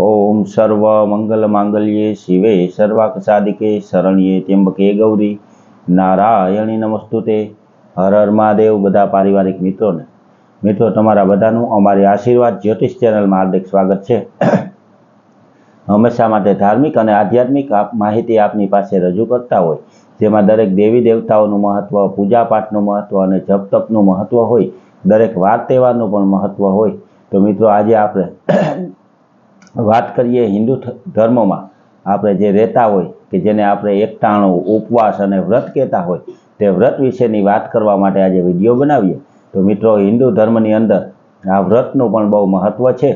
ઓમ સર્વ મંગલ માંગલ્યે શિવે સર્વાક સાધિકે શરણ્યે ત્યંબકે ગૌરી. નારાયણી નમસ્તુતે. હર હર મહાદેવ બધા પારિવારિક મિત્રોને. મિત્રો, તમારા બધાનું અમારી આશીર્વાદ જ્યોતિષ ચેનલમાં હાર્દિક સ્વાગત છે. હંમેશા માટે ધાર્મિક અને આધ્યાત્મિક માહિતી આપની પાસે રજૂ કરતા હોય, જેમાં દરેક દેવી દેવતાઓનું મહત્વ પૂજાપાઠનું મહત્વ અને જપ તપનું મહત્વ હોય, દરેક વાર તહેવારનું પણ મહત્વ હોય. તો મિત્રો, આજે આપણે વાત કરીએ હિન્દુ ધર્મમાં, આપણે જે રહેતા હોય, કે જેને આપણે એકટાણું ઉપવાસ અને વ્રત કહેતા હોય, તે વ્રત વિશેની વાત કરવા માટે આજે વીડિયો બનાવીએ. તો મિત્રો, હિન્દુ ધર્મની અંદર આ વ્રતનું પણ બહુ મહત્ત્વ છે.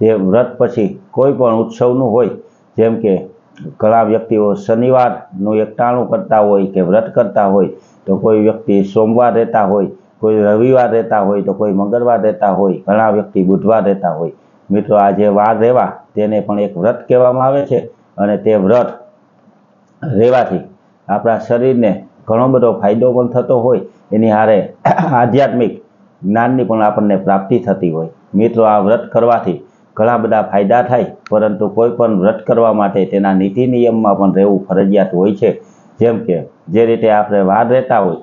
જે વ્રત પછી કોઈ પણ ઉત્સવનું હોય, જેમ કે ઘણા વ્યક્તિઓ શનિવારનું એકટાણું કરતા હોય કે વ્રત કરતા હોય, તો કોઈ વ્યક્તિ સોમવાર રહેતા હોય, કોઈ રવિવાર રહેતા હોય, તો કોઈ મંગળવાર રહેતા હોય, ઘણા વ્યક્તિ બુધવાર રહેતા હોય મિત્રો, આ જે વાર રહેવા તેને પણ એક વ્રત કહેવામાં આવે છે અને તે વ્રત રહેવાથી આપણા શરીરને ઘણો બધો ફાયદો પણ થતો હોય. એની હારે આધ્યાત્મિક જ્ઞાનની પણ આપણને પ્રાપ્તિ થતી હોય. મિત્રો, આ વ્રત કરવાથી ઘણા બધા ફાયદા થાય, પરંતુ કોઈ પણ વ્રત કરવા માટે તેના નીતિ નિયમમાં પણ રહેવું ફરજિયાત હોય છે. જેમ કે, જે રીતે આપણે વાર રહેતા હોય,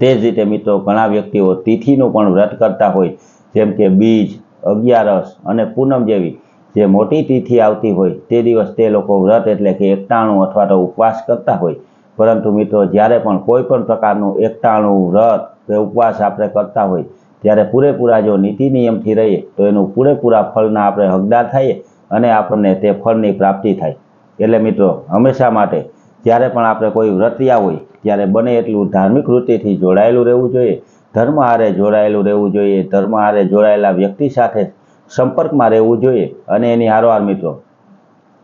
તે જ રીતે મિત્રો, ઘણા વ્યક્તિઓ તિથિનું પણ વ્રત કરતા હોય. જેમ કે બીજ અગિયારસ અને પૂનમ જેવી જે મોટી તિથિ આવતી હોય તે દિવસ તે લોકો વ્રત એટલે કે એકટાણું અથવા તો ઉપવાસ કરતા હોય. પરંતુ મિત્રો, જ્યારે પણ કોઈ પણ પ્રકારનું એકટાણું વ્રત કે ઉપવાસ આપણે કરતા હોય, ત્યારે પૂરેપૂરા જો નીતિ નિયમથી રહીએ, તો એનું પૂરેપૂરા ફળના આપણે હકદાર થઈએ અને આપણને તે ફળની પ્રાપ્તિ થાય. એટલે મિત્રો, હંમેશા માટે જ્યારે પણ આપણે કોઈ વ્રતિયા હોય, ત્યારે બને એટલું ધાર્મિક વૃત્તિથી જોડાયેલું રહેવું જોઈએ. ધર્મ હારે જોડાયેલું રહેવું જોઈએ. ધર્મ હારે જોડાયેલા વ્યક્તિ સાથે સંપર્કમાં રહેવું જોઈએ. અને એની હારોહાર મિત્રો,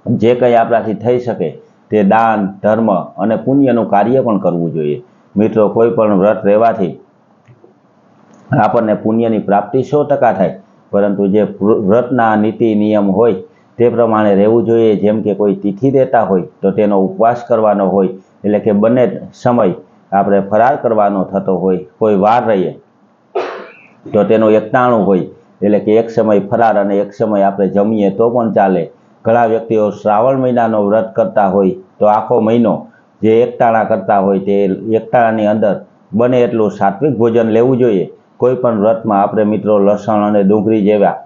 જે કંઈ આપણાથી થઈ શકે તે દાન, ધર્મ અને પુણ્યનું કાર્ય પણ કરવું જોઈએ. મિત્રો, કોઈ પણ વ્રત રહેવાથી આપણને પુણ્યની પ્રાપ્તિ સો ટકા થાય. પરંતુ જે વ્રતના નીતિ, નિયમ હોય તે પ્રમાણે રહેવું જોઈએ. જેમ કે કોઈ તિથિ દેતા હોય તો તેનો ઉપવાસ કરવાનો હોય. એટલે કે બંને સમય આપણે ફરાર કરવાનો થતો હોય, કોઈ વાર રહીએ, તો તેનું એકટાણું હોય, એટલે કે એક સમય ફરાર અને એક સમય આપણે જમીએ તો પણ ચાલે. ઘણા વ્યક્તિઓ શ્રાવણ મહિનાનો વ્રત કરતા હોય, તો આખો મહિનો જે એકટાણા કરતા હોય તે એકટાણાની અંદર બને એટલું સાત્વિક ભોજન લેવું જોઈએ. કોઈ પણ વ્રતમાં આપણે મિત્રો લસણ અને ડુંગળી જેવા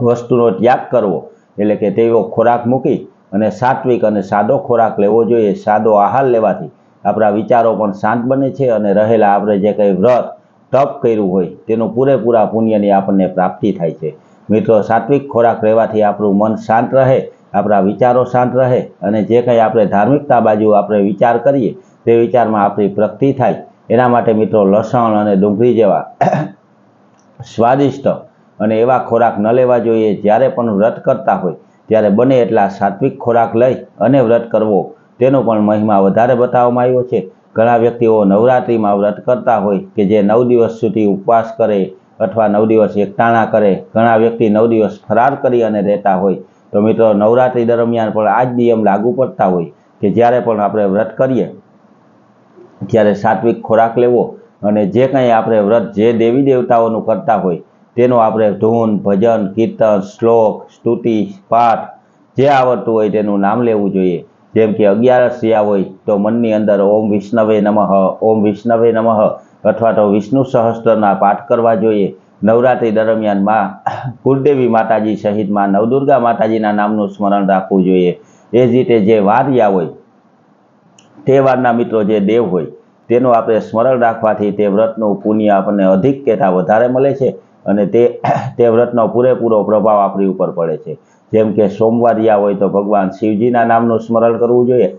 વસ્તુનો ત્યાગ કરવો, એટલે કે તેવો ખોરાક મૂકી અને સાત્વિક અને સાદો ખોરાક લેવો જોઈએ, સાદો આહાર લેવાથી. આપણા વિચારો પણ શાંત બને છે અને રહેલા આપણે જે કંઈ વ્રત, તપ કર્યું હોય, તેનું પૂરેપૂરા પુણ્યની આપણને પ્રાપ્તિ થાય છે. મિત્રો, સાત્વિક ખોરાક રહેવાથી આપણું મન શાંત રહે, આપણા વિચારો શાંત રહે અને જે કંઈ આપણે ધાર્મિકતા બાજુ આપણે વિચાર કરીએ, તે વિચારમાં આપણી પ્રગતિ થાય. એના માટે મિત્રો, લસણ અને ડુંગળી જેવા સ્વાદિષ્ટ અને એવા ખોરાક ન લેવા જોઈએ. જ્યારે પણ વ્રત કરતા હોય, ત્યારે બને એટલા સાત્વિક ખોરાક લઈ અને વ્રત કરવો. તેનો પણ મહિમા વધારે બતાવવામાં આવ્યો છે. ઘણા વ્યક્તિઓ નવરાત્રિમાં વ્રત કરતા હોય કે જે નવ દિવસ સુધી ઉપવાસ કરે અથવા નવ દિવસ એકટાણા કરે. ઘણા વ્યક્તિ નવ દિવસ ફરાર કરી અને રહેતા હોય. તો મિત્રો, નવરાત્રિ દરમિયાન પણ આ જ નિયમ લાગુ પડતા હોય કે જ્યારે પણ આપણે વ્રત કરીએ, ત્યારે સાત્વિક ખોરાક લેવો અને જે કંઈ આપણે વ્રત જે દેવી દેવતાઓનું કરતા હોય તેનું આપણે ધૂન, ભજન, કીર્તન, શ્લોક, સ્તુતિ, પાઠ જે આવડતું હોય તેનું નામ લેવું જોઈએ. જેમ કે અગિયારસ હોય તો મનની અંદર ઓમ વિષ્ણવે નમઃ, ઓમ વિષ્ણવે નમઃ અથવા તો વિષ્ણુ સહસ્ત્રના પાઠ કરવા જોઈએ. નવરાત્રિ દરમિયાનમાં કુળદેવી માતાજી સહિતમાં નવદુર્ગા માતાજીના નામનું સ્મરણ રાખવું જોઈએ. એ જ રીતે જે વાર્યા હોય, તે વારના મિત્રો જે દેવ હોય, તેનું આપણે સ્મરણ રાખવાથી તે વ્રતનું પુણ્ય આપણને અધિક કહેતા વધારે મળે છે. અને તે તે વ્રતનો પૂરેપૂરો પ્રભાવ આપણી ઉપર પડે છે. જેમ કે સોમવારિયા હોય તો ભગવાન શિવજીના નામનું સ્મરણ કરવું જોઈએ.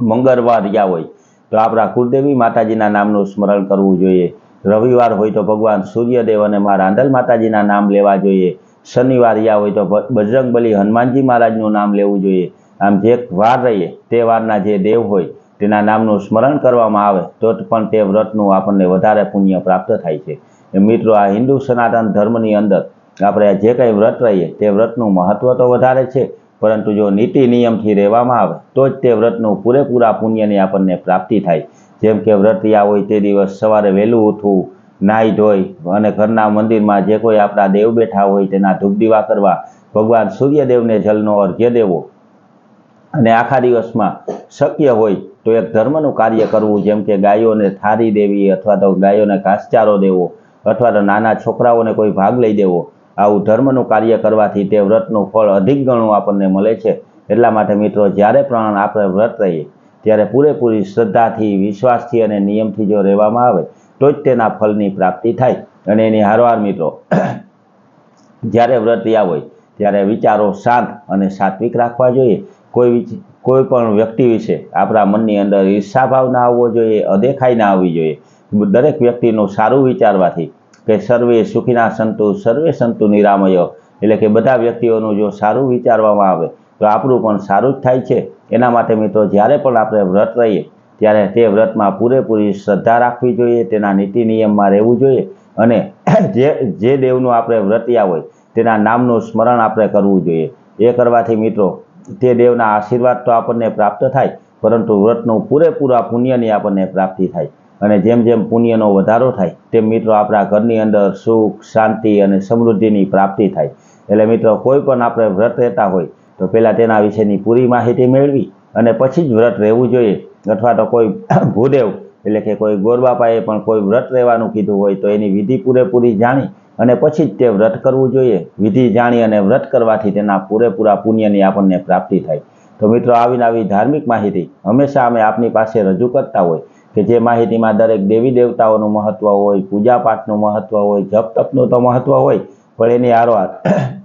મંગળવારિયા હોય તો આપણા કુળદેવી માતાજીના નામનું સ્મરણ કરવું જોઈએ. રવિવાર હોય તો ભગવાન સૂર્યદેવ અને મા રાંધલ માતાજીના નામ લેવા જોઈએ. શનિવારિયા હોય તો બજરંગબલી હનુમાનજી મહારાજનું નામ લેવું જોઈએ. આમ જે વાર રહીએ, તે વારના જે દેવ હોય, તેના નામનું સ્મરણ કરવામાં આવે, તો પણ તે વ્રતનું આપણને વધારે પુણ્ય પ્રાપ્ત થાય છે. મિત્રો, આ હિન્દુ સનાતન ધર્મની અંદર આપણે જે કંઈ વ્રત રહીએ, તે વ્રતનું મહત્વ તો વધારે છે, પરંતુ જો નીતિ નિયમથી રહેવામાં આવે, તો જ તે વ્રતનું પૂરેપૂરા પુણ્યની આપણને પ્રાપ્તિ થાય. જેમ કે વ્રતિયા હોય તે દિવસ સવારે વહેલું ઉઠવું, નાહી ધોઈ અને ઘરના મંદિરમાં જે કોઈ આપણા દેવ બેઠા હોય તેના ધૂપ દીવા કરવા, ભગવાન સૂર્યદેવને જલનો અર્ઘ્ય દેવો. અને આખા દિવસમાં શક્ય હોય તો એક ધર્મનું કાર્ય કરવું, જેમ કે ગાયોને થારી દેવી અથવા તો ગાયોને ઘાસચારો દેવો અથવા તો નાના છોકરાઓને કોઈ ભાગ લઈ દેવો. આવું ધર્મનું કાર્ય કરવાથી તે વ્રતનું ફળ અધિક ગણું આપણને મળે છે. એટલા માટે મિત્રો, જ્યારે પણ આપણે વ્રત રહીએ, ત્યારે પૂરેપૂરી શ્રદ્ધાથી, વિશ્વાસથી અને નિયમથી જો રહેવામાં આવે તો જ તેના ફળની પ્રાપ્તિ થાય. અને એની હારવાર મિત્રો, જ્યારે વ્રત રહ્યા હોય, ત્યારે વિચારો શાંત અને સાત્વિક રાખવા જોઈએ. કોઈ કોઈ પણ વ્યક્તિ વિશે આપણા મનની અંદર ઈર્ષાભાવ ના આવવો જોઈએ, અદેખાઈ ના આવવી જોઈએ. દરેક વ્યક્તિનું સારું વિચારવાથી કે સર્વે સુખીના સંતુ, સર્વે સંતુ નિરામય. એટલે કે બધા વ્યક્તિઓનું જો સારું વિચારવામાં આવે, તો આપણું પણ સારું જ થાય છે. એના માટે મિત્રો, જ્યારે પણ આપણે વ્રત રહીએ, ત્યારે તે વ્રતમાં પૂરેપૂરી શ્રદ્ધા રાખવી જોઈએ, તેના નીતિ નિયમમાં રહેવું જોઈએ અને જે જે દેવનું આપણે વ્રતિયા હોય, તેના નામનું સ્મરણ આપણે કરવું જોઈએ. એ કરવાથી મિત્રો, તે દેવના આશીર્વાદ તો આપણને પ્રાપ્ત થાય, પરંતુ વ્રતનું પૂરેપૂરા પુણ્યની આપણને પ્રાપ્તિ થાય. અને જેમ જેમ પુણ્યનો વધારો થાય, તેમ મિત્રો આપણા ઘરની અંદર સુખ, શાંતિ અને સમૃદ્ધિની પ્રાપ્તિ થાય. એટલે મિત્રો, કોઈ પણ આપણે વ્રત રહેતા હોય, તો પહેલાં તેના વિશેની પૂરી માહિતી મેળવી અને પછી જ વ્રત રહેવું જોઈએ. અથવા તો કોઈ ભૂદેવ, એટલે કે કોઈ ગોરબાપાએ પણ કોઈ વ્રત રહેવાનું કીધું હોય, તો એની વિધિ પૂરેપૂરી જાણી અને પછી જ તે વ્રત કરવું જોઈએ. વિધિ જાણી અને વ્રત કરવાથી તેના પૂરેપૂરા પુણ્યની આપણને પ્રાપ્તિ થાય. તો મિત્રો આવીને આવી ધાર્મિક માહિતી હંમેશા અમે આપની પાસે રજૂ કરતા હોય. કે જે માહિતીમાં દરેક દેવી દેવતાઓનું મહત્વ હોય પૂજાપાઠનું મહત્વ હોય, જપ તપનું તો મહત્વ હોય, પણ એની આરોહાર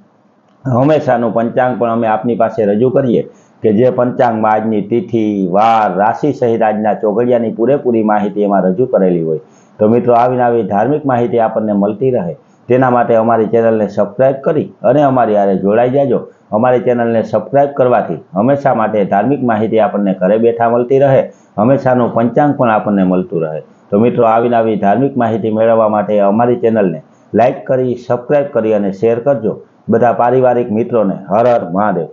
હંમેશાનું પંચાંગ પણ અમે આપની પાસે રજૂ કરીએ કે જે પંચાંગમાં આજની તિથિ, વાર, રાશિ સહિત આજના ચોઘડિયાની પૂરેપૂરી માહિતી એમાં રજૂ કરેલી હોય. તો મિત્રો, આવીને આવી ધાર્મિક માહિતી આપણને મળતી રહે. તેના માટે અમારી ચેનલને સબસ્ક્રાઇબ કરી અને અમારી હારે જોડાઈ જાજો. અમારી ચેનલને સબસ્ક્રાઇબ કરવાથી હંમેશા માટે ધાર્મિક માહિતી આપણને ઘરે બેઠા મળતી રહે. હંમેશાનું પંચાંગ પણ આપણને મળતું રહે. તો મિત્રો, આવીને આવી ધાર્મિક માહિતી મેળવવા માટે અમારી ચેનલને લાઈક કરી, સબસ્ક્રાઈબ કરી અને શેર કરજો. બધા પારિવારિક મિત્રોને હર હર મહાદેવ.